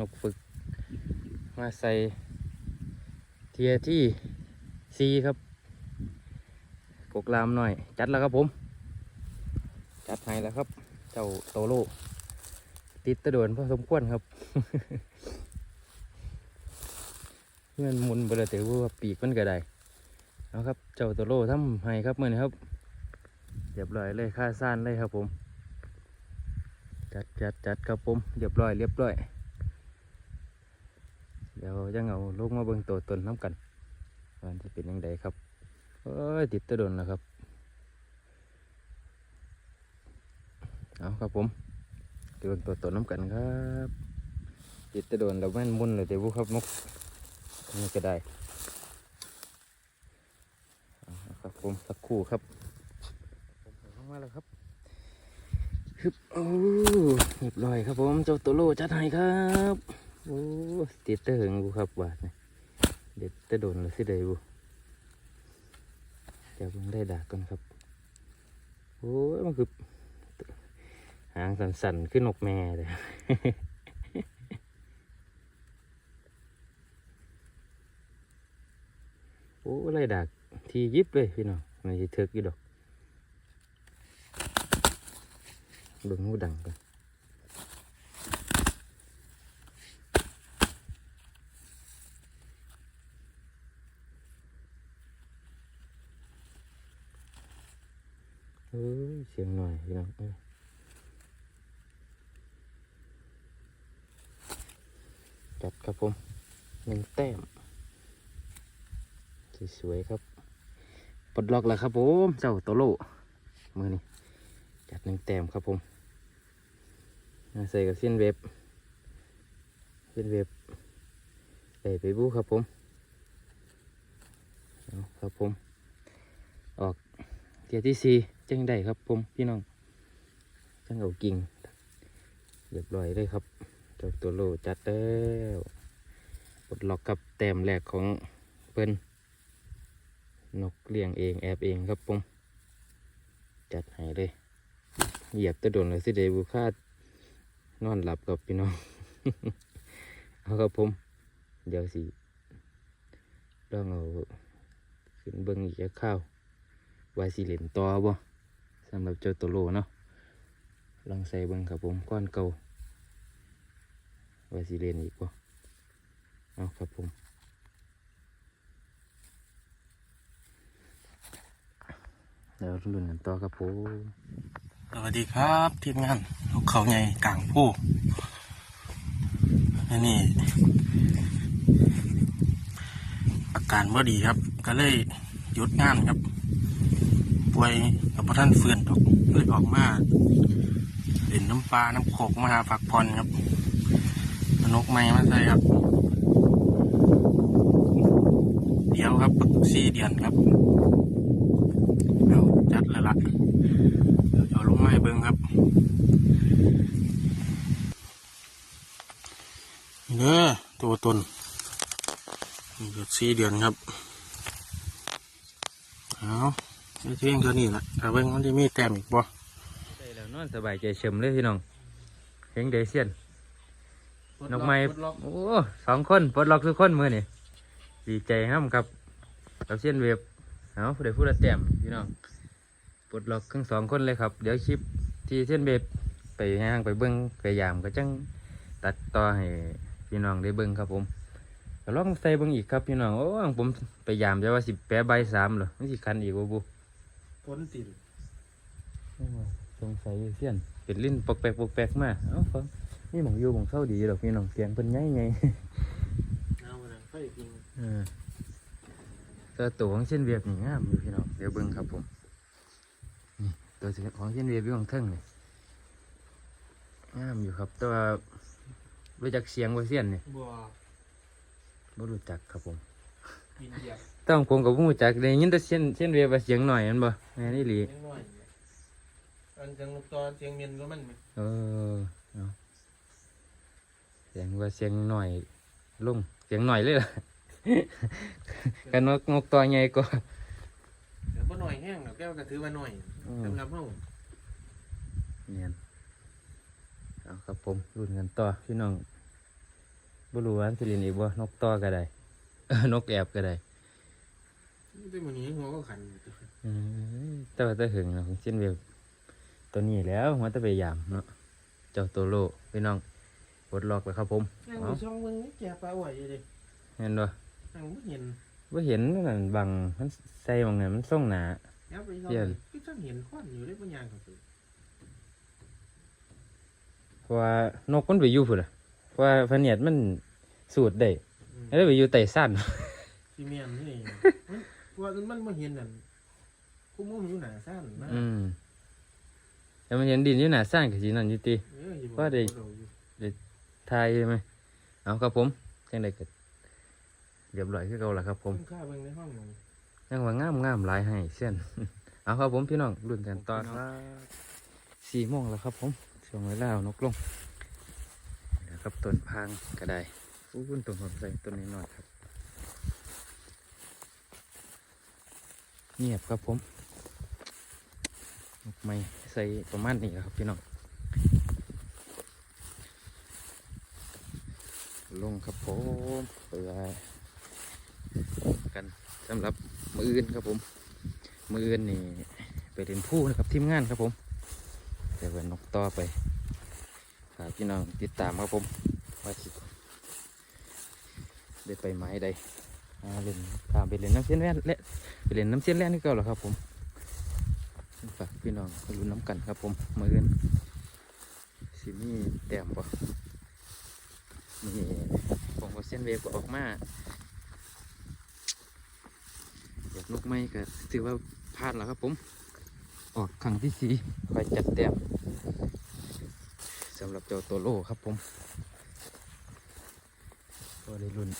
นกฝึก มาใส่เทียที่ซีครับกกลามหน่อย จัดแล้วครับผม จัดให้แล้วครับ เจ้าโตโลติดตะโดนพอสมควรครับเงื่อนมุนเบลอแต่ว่าปีกมันก็ได้เอาครับ เจ้าโตโลทำให้ครับเมื่อนี้ครับเรียบร้อยเลยค่าซ่านเลยครับผม จัดจัดจัดครับผมเรียบร้อยเรียบร้อย เดี๋ยวจะเอาลูกมาเบิ่งตัวตนน้ำกันว่ามันจะเป็นยังไงครับเอ้ยติดตะโดนแล้วครับเอาครับผมเดี๋ยวเบิ่งตัวตนน้ำกันครับ ติดตะโดนแล้วแม่นมุนเลยเดี๋ยวบุครับนกนี่ก็ได้เอาครับผมสักครู่ครับผมเข้ามาแล้วครับฮึบโอ้เรียบร้อยครับผมเจ้าตัวโลจัดให้ครับ โอ้ติดตะหึงบุครับบาดนี่เด็ดตะโดนเลยสิเดบุเดี๋ยวผมได้ดากก่อนครับ โอ้ยมันคือหางสั่นๆขึ้นนกแม่เลยโอ้ไรดักทียิบเลยพี่น้องม่ใช่เถิกอยู่ดอกเบิ่งหูดังกัน เสียงหน่อยพี่น้องเอ้ยจัดครับผมหนึ่งแต้มสวยๆครับปลดล็อกแล้วครับผมเจ้าโตโลมือนี่จัดหนึ่งแต้มครับผมมาใส่กับเส้นเว็บเส้นเว็บใส่ไปบู๊ครับผมครับผม ออกเทียที่สี่ จังได้ครับผมพี่น้องจังเอากิ่งเรียบร้อยเลยครับเจ้าตัวโลจัดแล้วปลดล็อกกับแต้มแรกของเปิ้นนกเลี้ยงเองแอบเองครับผมจัดให้เลยเหยียบตะโดนเลยสิเดบุคาดนอนหลับกับพี่น้องเอาครับผม เดี๋ยวสิลองเอาขึ้นเบิ้งอีกข้าววายสิเหลนต่อบ่ำหรับเจ้าตัวโลเนาะลองใส่เบิ้งครับผมก้อนเก่าว่าสิเรนอีกบ่เอาครับผมเดี๋ยวรุ่นกันต่อครับผมสวัสดีครับทีมงานนกเขาใหญ่กลางผู้ันนี่อาการบ่ดีครับ ก็เลยหยุดงานครับ ป่วยกับพระท่านเฟื่อนดอกเลยออกมาเล่นน้ำปลา น้ำโขกมาหาพักผ่อนครับนกไม้มาใส่ครับ เดี๋ยวครับสี่เดือนครับ เอาจัดล้วล่ะเอาลงมาให้เบิ่งครับเนี่เด้อตัวตนนี่ก็สี่เดือนครับเอา เพียงเท่านี้ละถ้าเบิ่งมันจะมีแต้มอีกบ่ได้แล้วนอนสบายใจเฉมเลยพี่น้องเฮงเดเซียนนกไม้โอ้สองคนปลดล็อกทุกคนมือนี่ดีใจครับครับกับเซียนเว็บเอาผู้ใดผู้ละแต้มพี่น้องปลดล็อกทั้งสองคนเลยครับ เดี๋ยวคลิปที่เซียนเว็บไปห้างไปเบิ้งไปยามก็จังตัดต่อให้พี่น้องได้เบิ้งครับผมก็ลองใส่เบิ้งอีกครับพี่น้องโอ้ของผมไปยามจะว่าสิแปะใบสามเหรอไม่สิคันอีกบ่บุ พ้นติดโอ้สงสัยอยู่เซียนเป็นลิ้นปกแปกปกแปกมาเอ้าฟังนี่หมองอยู่หมองเข้าดีดอกพี่น้องเสียงเพิ่นใหญ่ไงเอาไปเลยไฟกินเออตัวตัวของเช่นเวียบนี่งามอยู่พี่น้องเดี๋ยวเบิ่งครับผมนี่ตัวของเช่นเวียบอยู่ของเทิงนี่งามอยู่ครับแต่ว่ารู้จักเสียงว่าเสียนนี่บัวบ่รู้จักครับผม กินเหยียบต้องผมกับผู้รู้จักได้ยินแต่เช่นเช่นเวียบว่าเสียงหน่อยนั่นบ่แม่นี่หลีนิดหน่อยอันจังลูกตอเสียงเมียนก็มันไหมเออเอาเสียงว่าเสียงหน่อยลงเสียงหน่อยเลยล่ะกันนกนกตัวใหญ่กว่าเดี๋ยวบ่หน่อยแห้งหรอกแก้วก็ถือว่าหน่อยอืมสำหรับเฮาเนียนเอาครับผมรุ่นกันต่อพี่น้องบ่รู้ว่าสิเรียนอีกบ่นกต่อก็ได้เออ นกแอบก็ได้เป็นวันนี้หัวก็ขันอืมแต่ว่าแตะหึงเนาะเช่นเดียวตัวนี้แหล้วมันจะไปยามเนาะเจ้าตัวโลพี่น้องปลดล็อกแล้วครับผมยังเอามีช่องมึงแกปลาไหวอยู่ดิเห็นบ่ยังไม่เห็นว่าเห็นนั่นบังมันใส่บางไงมันส่งหนายับไปเดี๋ยวพี่ท่านเห็นควันอยู่ได้ปัญญางกับตัวเพราะว่านกมันไปอยู่พุ่นอะเพราะว่าพะเนียดมันสูดได้ แล้วไปอยู่ไต่สั้นซีเมียนนี่มันว่ามันมาเห็นนั่นกูมุ่งอยู่หนาสั้นนะอืมแต่มันเห็นดินอยู่หนาสั้นกับสีนั่นอยู่ตีเอออยู่ว่าได้บ่อยู่ทายใช่ไหมเอาครับผมจังไดเกิดเรียบร้อยคือเก่าแล้วครับ ผมต้นข้าเบิ่งในห้องหนึ่งยังว่างามงามหลายให้เส้นเอาครับผมพี่น้องรุ่นกันต่อครับสี่โมงแล้วครับ ผมช่วงเวลาเอานกลงเดี๋ยวครับต้นพางก็ได้ อู้ต้นต้นหอมใส่ต้นนี้หน่อยครับ เงียบครับผมนกไม้ใส่ประมาณนี้แหละครับพี่น้องลงครับผมเปิดกันสำหรับมืออื่นครับผม มืออื่นนี่ไปเรียนผู้นะครับทีมงานครับผมเดี๋ยววันนกต่อไปฝากพี่น้องติดตามครับผมว่าสิ ได้ไปไม้ใดเล่นตามไปเล่นน้ำเส้นแล่นและไปเล่นน้ำเส้นแล่นนี่ก็เหรอครับผมฝากพี่น้องไปลุ้นน้ำกันครับผมมืออื่นสิมีแต้มบ่นี่ผมก็เส้นเวฟก็ออกมาเดี๋ยวลูกไม้ก็ถือว่าพลาดแล้วครับผม ออกครั้งที่สี่คอยจัดแต้มสำหรับเจ้าตัวโลครับผมก็ได้รุ่น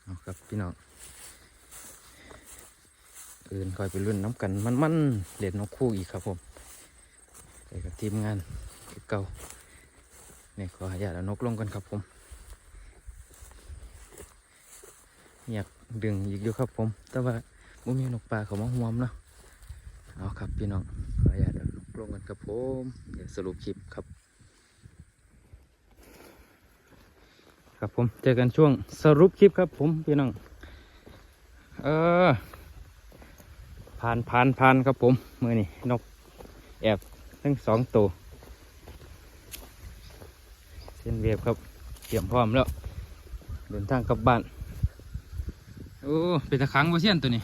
เอา ครับพี่น้องเอื่นคอยไปรุ่นน้ำกันมันมันเด็ดนกคู่อีกครับผมไปกับทีมงานเก่าเนี่ยขออนุญาตเอานกลงกันครับผมอยากดึงอีกอยู่ครับผม แต่ว่าบ่มีนกปลาเขามาห่วมเนาะเอาครับพี่น้องขออนุญาตเอานกลงกันครับผมเดี๋ยวสรุปคลิปครับ ครับผมเจอกันช่วงสรุปคลิปครับผมพี่น้องเออผ่านผ่านผ่านครับผมมือนี่นกแอบทั้งสองตัวเส้นเวียบครับเตรียมพร้อมแล้ว เดินทางกลับบ้านโอ้เป็นตะขังบ่เซียนตัวนี้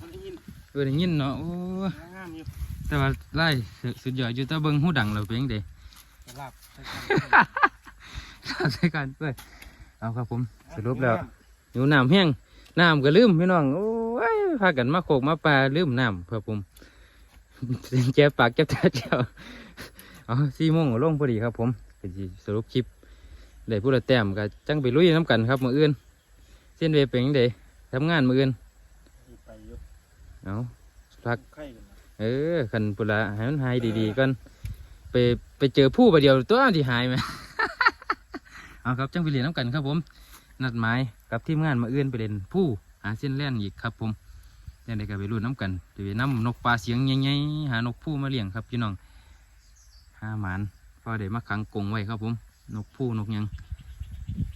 มันได้ยินเออได้ยินเนาะโอ้แต่ว่าไล่สุดยอดอยู่แตะเบิงหูดังเราเป็นจังไดกระลาบ ใส่กันใช้การเพื่อเอาครับผมสรุปแล้วอยู่น้ำแห้งน้ำก็ลืมพี่น้องโอ้ยพากันมาโขกมาปลาลืมน้ำเพื่อผมเจ็บปากเจ็บตาเจ้าเอาสี่โมงลงพอดีครับผมก็สรุปคลิปได้พูดละแต้มก็จังไปลุยน้ำกันครับมืออื่นเส้นเวเป็นจังไดทำงานมืออื่นไปเอาพักไข่กันนะเออคันปุระให้มันหายดีๆกันไปไปเจอผู้ประเดียวตัวที่หายไหม เอาครับจังไปเรียนน้ำกันครับผมนัดหมายกับทีมงานมาเอื้อนไปเรียนผู้หาเส้นแล่นอีกครับผมยังไงก็ไปรุ่นน้ำกันจะไปน้ำนกปลาเสียงใหญ่ๆหานกผู้มาเลี้ยงครับพี่น้องห้าหมานพอได้มาขังกรงไว้ครับผม นกผู้นกยัง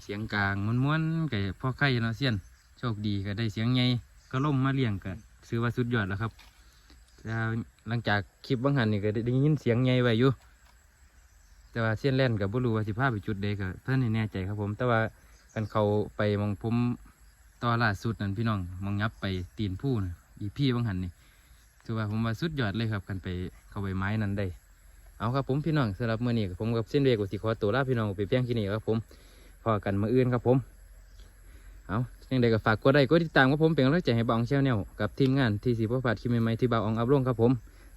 เสียงกลางม้วนๆกับพ่อไข่เนาะเสียนโชคดีก็ได้เสียงใหญ่ก็ล่มมาเลี้ยงก็ซื้อว่าสุดยอดแล้วครับแล้วหลังจากคลิปบางหันนี่ก็ได้ได้ยินเสียงใหญ่ไว้อยู่ แต่ว่าเส้นแล่นกับบุรูว่าสิพาไปจุดใดก็เพื่อนแน่ใจครับผม แต่ว่ากันเขาไปมองผมตอนล่าสุดนั่นพี่น้องมองยับไปตีนผู้นะอีพี่บางหันนี่ถือว่าผมว่าสุดยอดเลยครับกันไปเข้าไปไม้นั้นได้เอาครับผมพี่น้องสำหรับมื้อนี้ผมกับเส้นเวกสิขอตัวลาพี่น้องไปเพียงที่นี่ครับผมพอกันมื้ออื่นครับผมเอาอย่างใดก็ฝากกดไลค์กดติดตามครับผมเป็นกำลังใจให้บาองเชลแนลกับทีมงานที่สีพพลาดคลิปใหม่ที่บาอองอัพลงครับผม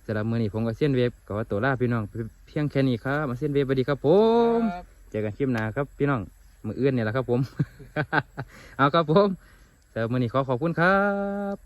สำหรับมื้อนี้ผมกับเส้นเวฟก็ขอตัวลาพี่น้องไปเพียงแค่นี้ครับมาเส้นเวฟสวัสดีครับผมครับเจอกันคลิปหน้าครับพี่น้องมืออื่นเนี่ยแหละครับผม เอาครับผมสำหรับมื้อนี้ขอขอบคุณครับ